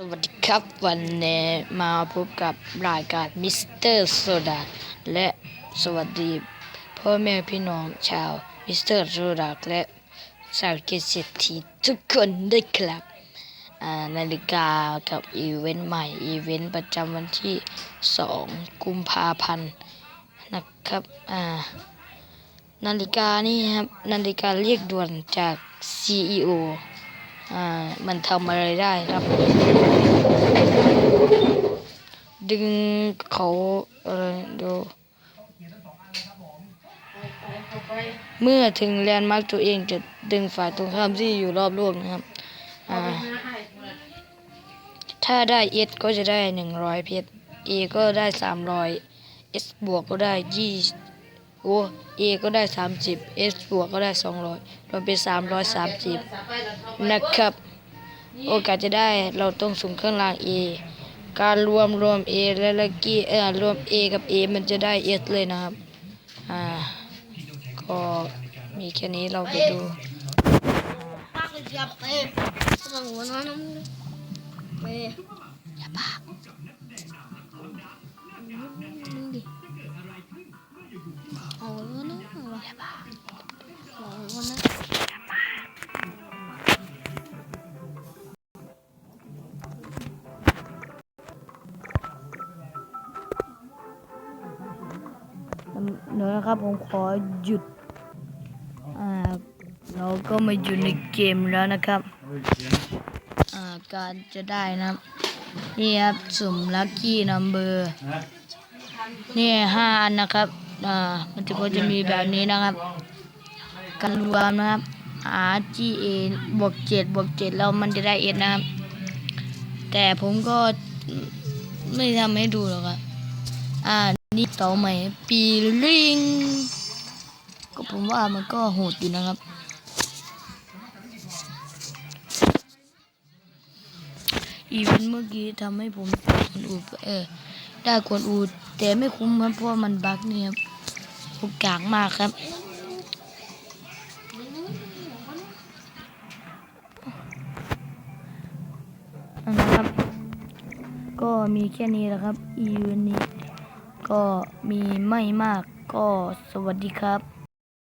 สวัสดีครับวันนี้มาพบกับรายการมิสเตอร์โซดาและสวัสดีพ่อแม่พี่น้องชาวมิสเตอร์โซดาและชาวเกษตรทีทุกคนด้วยครับนาฬิกากับอีเวนต์ใหม่อีเวนต์ประจำวันที่ 2 กุมภาพันธ์นะครับนาฬิกานี่ครับนาฬิกาเรียกด่วนจาก CEO อ่า มันทำอะไรได้ครับ ดึงเขาอะไรดูเมื่อถึงแลนด์มาร์กตัวเองจะดึงฝ่ายตรงข้ามที่อยู่รอบโลกนะครับอ่าถ้าได้เอสก็จะได้หนึ่งร้อยเพชรเอก็ได้สามร้อยเอสบวกก็ได้ยี่ โอ้เอก็ได้สามสิบเอสบวกก็ได้สองร้อยรวมเป็นสามร้อยสามสิบนะครับ โอกาสจะได้เราต้องสุ่มเครื่องราง A การรวมรวม A และลักกี้เออรวม A กับ A มันจะได้ S เลยนะครับ อ่า ก็มีแค่นี้เราไปดูปากเลยจับไปสมองหัวน้อยน้ำไปอย่าปาก เดี๋ยวนะครับผมขอหยุด อ่า เราก็มาอยู่ในเกมแล้วนะครับ อ่า การจะได้นะนี่ครับสุ่มลัคกี้นัมเบอร์นี่ห้าอันนะครับ อ่า มันจะก็จะมีแบบนี้นะครับ การรวมนะครับ R G A บวกเจ็ดบวกเจ็ดแล้วมันจะได้เอ็ดนะครับ แต่ผมก็ไม่ทำให้ดูหรอกครับอ่า นี่เสาใหม่ปีลิงก็ผมว่ามันก็โหดอยู่นะครับ อีเวนต์เมื่อกี้ทำให้ผมกวนอูดเออได้กวนอูดแต่ไม่คุ้มครับเพราะมันบั๊กเนี่ยครับผมกากมากครับนะครับ ก็มีแค่นี้แหละครับ อีเวนต์นี้ ก็มีไม่มากก็สวัสดีครับ